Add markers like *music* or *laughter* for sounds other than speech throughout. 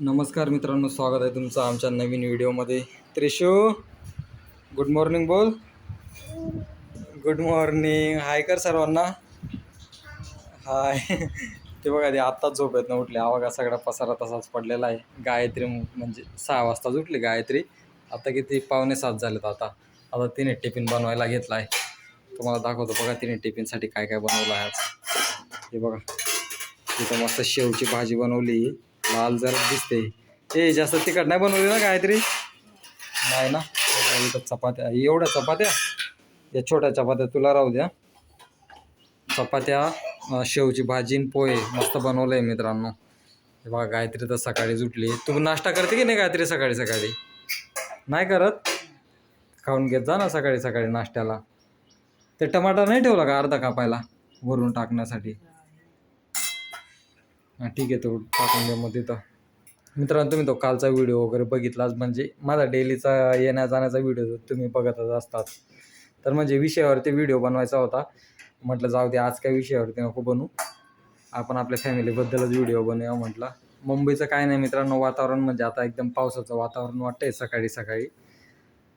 नमस्कार मित्रांनो स्वागत आहे तुमचं आमच्या नवीन व्हिडिओमध्ये. त्रिशू गुड मॉर्निंग बोल. गुड मॉर्निंग हाय कर सर्वांना. हाय *laughs* ते बघा ते आत्ताच झोप येत ना उठले आवागा सगळा पसारा तसाच पडलेला आहे. गायत्री म्हणजे सहा वाजताच उठली गायत्री. आता किती? पावणे सात झालेत आता. आता तिने टिफिन बनवायला घेतला आहे. तुम्हाला दाखवतो बघा तिने टिफिनसाठी काय काय बनवलं आहे आज. हे बघा. तिथं मस्त शेवची भाजी बनवली. लाल जरा दिसते ए जास्त तिखट नाही बनवली ना गायत्री नाही ना. चपात्या एवढ्या चपात्या? या छोट्या चपात्या तुला राहू द्या. चपात्या शेवची भाजी आणि पोहे. मस्त बनवलं आहे मित्रांनो. हे बघा गायत्री तर सकाळी उठली तू नाश्ता करते की नाही गायत्री सकाळी सकाळी? नाही करत? खाऊन घेत जा ना सकाळी सकाळी नाश्त्याला. ते टमाटर नाही ठेवला का अर्धा कापायला? वरून टाकण्यासाठी. ठीक आहे तो टाकून द्या मग तिथं. मित्रांनो तुम्ही तो कालचा व्हिडिओ वगैरे बघितलाच म्हणजे माझा डेलीचा येण्या जाण्याचा व्हिडिओ तुम्ही बघतच असतात. तर म्हणजे विषयावरती व्हिडिओ बनवायचा होता. म्हटलं जाऊ दे आज काय विषयावरती नको बनवू आपण आपल्या फॅमिलीबद्दलच व्हिडिओ बनवूया म्हटलं. मुंबईचं काय नाही मित्रांनो वातावरण म्हणजे आता एकदम पावसाचं वातावरण वाटतंय सकाळी सकाळी.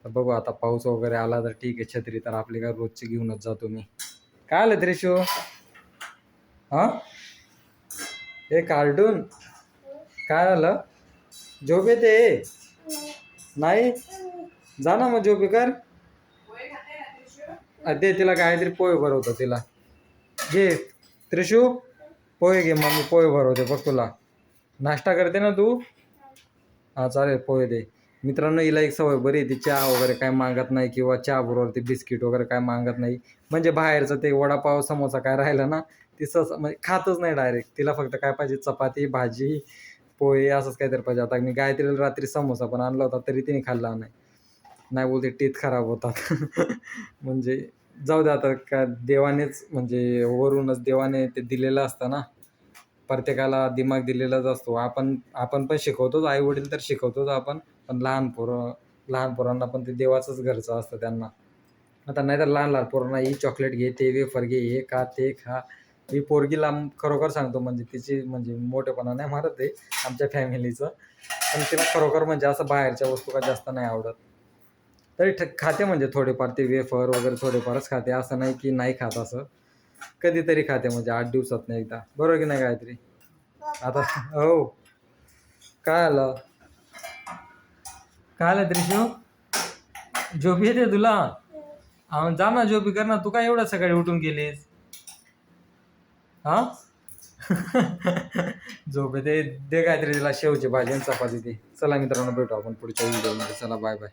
तर बघू आता पाऊस वगैरे आला तर ठीक आहे छत्री तर आपली काय रोजची घेऊनच जातो मी. काय आलं तरी हां? हे कार्टून. काय आलं? झोप येते? नाही? जा ना मग झोपे कर ते दे तिला काहीतरी पोहे भरवतो तिला. घे. त्रिशू पोहे घे मग मी पोहे भरवते बघ तुला. नाश्ता करते ना तू? हां चालेल पोहे दे. मित्रांनो हिला एक सवय बरी ती चहा वगैरे काय मागत नाही किंवा चहा बरोबर ते बिस्किट वगैरे काय मागत नाही. म्हणजे बाहेरचं ते वडापाव समोसा काय राहिलं ना तिचं म्हणजे खातच नाही डायरेक्ट तिला फक्त काय पाहिजे? चपाती भाजी पोहे असंच काहीतरी पाहिजे. आता मी गायत्रीला रात्री समोसा पण आणला होता तरी तिने खाल्ला नाही. नाही बोलते टीथ खराब होतात. *laughs* म्हणजे जाऊ दे आता का देवानेच म्हणजे वरूनच देवाने ते दिलेलं असतं ना. प्रत्येकाला दिमाग दिलेलाच असतो. आपण आपण पण शिकवतोच आई वडील तर शिकवतोच आपण. पण लहान पोरं लहान पोरांना पण ते देवाचंच घरचं असतं त्यांना. आता नाही तर लहान लहान पोरांना ही चॉकलेट घे ते वेफर घे हे खा ते खा. ही पोरगीला खरोखर सांगतो म्हणजे तिची म्हणजे मोठेपणा नाही मारत आहे आमच्या फॅमिलीचं. पण तिला खरोखर म्हणजे असं बाहेरच्या वस्तू का जास्त नाही आवडत. तरी ठ खाते म्हणजे थोडेफार ते वेफर वगैरे थोडेफारच खाते असं नाही की नाही खात असं. कधीतरी खाते म्हणजे आठ दिवसात नाही एकदा. बरोबर की नाही गायत्री? आता हो. काय आलं? काय आलं त्रिशू? झोप येते तुला? अहो जा ना झोपी कर ना. तू काय एवढं सकाळी उठून गेलीस? हा? *laughs* झोप ते दे काहीतरी तिला शेवचे भाजी आणि चपाती ते. चला मित्रांनो भेटू आपण पुढच्या व्हिडिओमध्ये चला बाय बाय